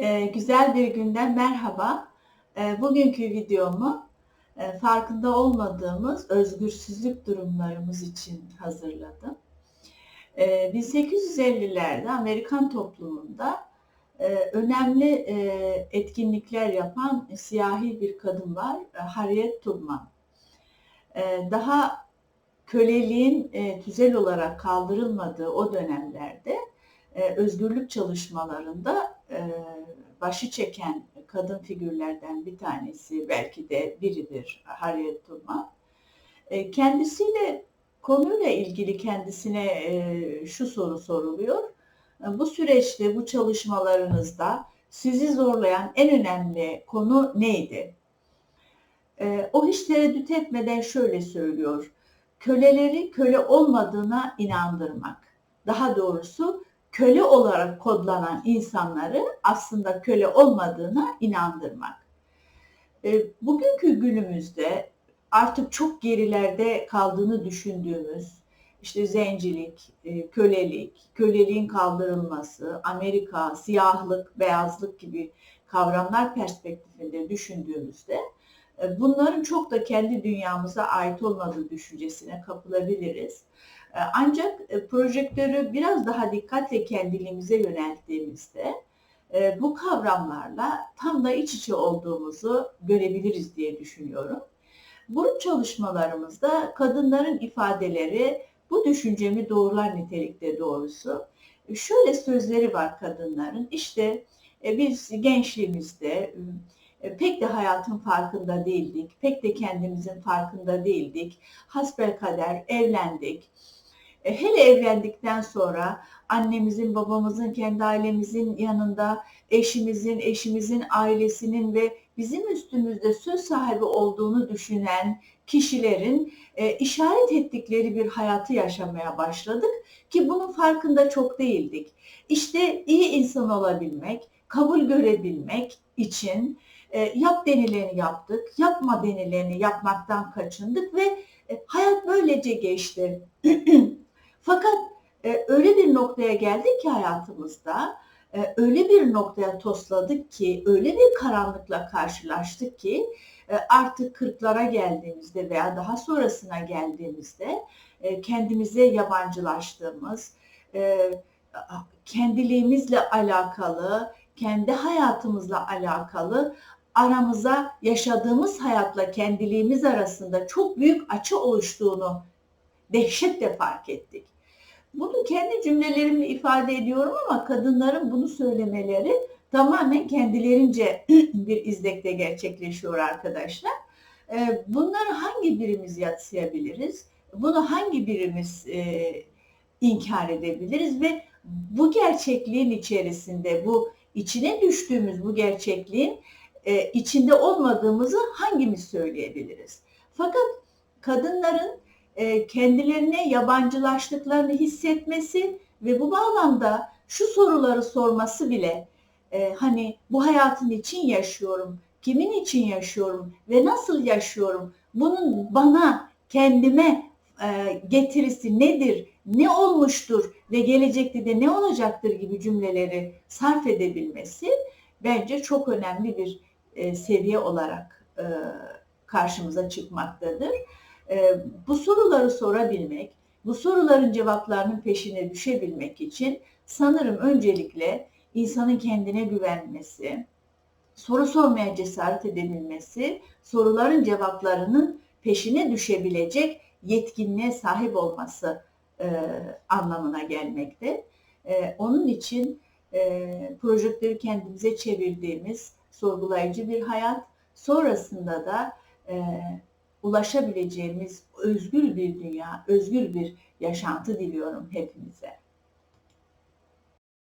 Ee, güzel bir günden merhaba. Ee, bugünkü videomu e, farkında olmadığımız özgürsüzlük durumlarımız için hazırladım. Ee, 1850'lerde Amerikan toplumunda e, önemli e, etkinlikler yapan siyahi bir kadın var, Harriet Tubman. Daha köleliğin e, tüzel olarak kaldırılmadığı o dönemlerde e, özgürlük çalışmalarında e, başı çeken kadın figürlerden bir tanesi belki de biridir Harriet Tubman. E, kendisiyle konuyla ilgili kendisine e, şu soru soruluyor. E, bu süreçte, bu çalışmalarınızda sizi zorlayan en önemli konu neydi? E, o hiç tereddüt etmeden şöyle söylüyor. Köleleri köle olmadığına inandırmak. Daha doğrusu köle olarak kodlanan insanları aslında köle olmadığına inandırmak. E, bugünkü günümüzde artık çok gerilerde kaldığını düşündüğümüz işte zencilik, e, kölelik, köleliğin kaldırılması, Amerika, siyahlık, beyazlık gibi kavramlar perspektifinde düşündüğümüzde e, bunların çok da kendi dünyamıza ait olmadığı düşüncesine kapılabiliriz. E, ancak e, projektörü biraz daha dikkatle kendiliğimize yönelttiğimizde e, bu kavramlarla tam da iç içe olduğumuzu görebiliriz diye düşünüyorum. Bu çalışmalarımızda kadınların ifadeleri bu düşüncemi doğrular nitelikte doğrusu. Şöyle sözleri var kadınların. İşte biz gençliğimizde pek de hayatın farkında değildik. Pek de kendimizin farkında değildik. Hasbel kader evlendik e, hele evlendikten sonra annemizin, babamızın, kendi ailemizin yanında eşimizin, eşimizin ailesinin ve bizim üstümüzde söz sahibi olduğunu düşünen kişilerin e, işaret ettikleri bir hayatı yaşamaya başladık ki bunun farkında çok değildik. İşte iyi insan olabilmek, kabul görebilmek için e, yap denileni yaptık, yapma denileni yapmaktan kaçındık ve e, hayat böylece geçti. Fakat e, öyle bir noktaya geldik ki hayatımızda, e, öyle bir noktaya tosladık ki, öyle bir karanlıkla karşılaştık ki e, artık kırklara geldiğimizde veya daha sonrasına geldiğimizde e, kendimize yabancılaştığımız, e, kendiliğimizle alakalı, kendi hayatımızla alakalı aramıza yaşadığımız hayatla kendiliğimiz arasında çok büyük açı oluştuğunu dehşetle fark ettik. Bunu kendi cümlelerimle ifade ediyorum ama kadınların bunu söylemeleri tamamen kendilerince bir izlekte gerçekleşiyor arkadaşlar. Ee, bunları hangi birimiz yatsıyabiliriz? Bunu hangi birimiz e, inkar edebiliriz ve bu gerçekliğin içerisinde bu içine düştüğümüz bu gerçekliğin e, içinde olmadığımızı hangimiz söyleyebiliriz? Fakat kadınların kendilerine yabancılaştıklarını hissetmesi ve bu bağlamda şu soruları sorması bile e, hani bu hayatın için yaşıyorum, kimin için yaşıyorum ve nasıl yaşıyorum? Bunun bana, kendime e, getirisi nedir, ne olmuştur ve gelecekte de ne olacaktır gibi cümleleri sarf edebilmesi bence çok önemli bir seviye olarak karşımıza çıkmaktadır. Ee, bu soruları sorabilmek, bu soruların cevaplarının peşine düşebilmek için sanırım öncelikle insanın kendine güvenmesi, soru sormaya cesaret edebilmesi, soruların cevaplarının peşine düşebilecek yetkinliğe sahip olması e, anlamına gelmekte. E, onun için e, projektörü kendimize çevirdiğimiz sorgulayıcı bir hayat, sonrasında da e, ulaşabileceğimiz özgür bir dünya, özgür bir yaşantı diliyorum hepimize.